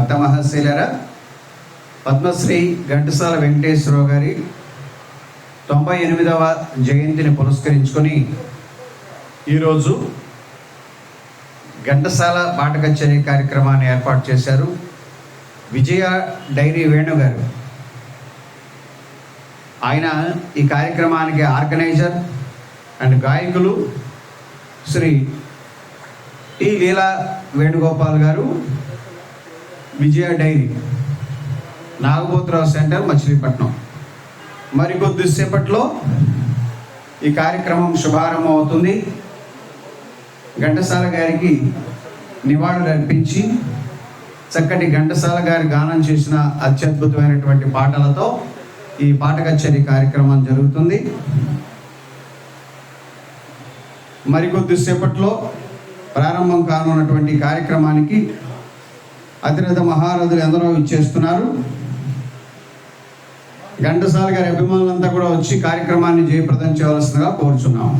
భక్తమహశీలర పద్మశ్రీ ఘంటసాల వెంకటేశ్వరరావు గారి తొంభై ఎనిమిదవ జయంతిని పురస్కరించుకొని ఈరోజు ఘంటసాల పాట కచేరీ కార్యక్రమాన్ని ఏర్పాటు చేశారు విజయ డైరీ వేణు గారు. ఆయన ఈ కార్యక్రమానికి ఆర్గనైజర్ అండ్ గాయకులు శ్రీ టి లీలా వేణుగోపాల్ గారు విజయ డైరీ నాగబోతురావు సెంటర్ మచిలీపట్నం. మరికొద్దిసేపట్లో ఈ కార్యక్రమం శుభారంభం అవుతుంది. ఘంటసాల గారికి నివాళులు అర్పించి చక్కటి ఘంటసాల గారి గానం చేసిన అత్యద్భుతమైనటువంటి పాటలతో ఈ పాట కచేరీ కార్యక్రమం జరుగుతుంది. మరికొద్దిసేపట్లో ప్రారంభం కానున్నటువంటి కార్యక్రమానికి అతిరథ మహారథులు ఎందరో ఇచ్చేస్తున్నారు ఘంటసాల గారి అభిమానులంతా కూడా వచ్చి కార్యక్రమాన్ని జయప్రదం చేయవలసిందిగా కోరుచున్నాము.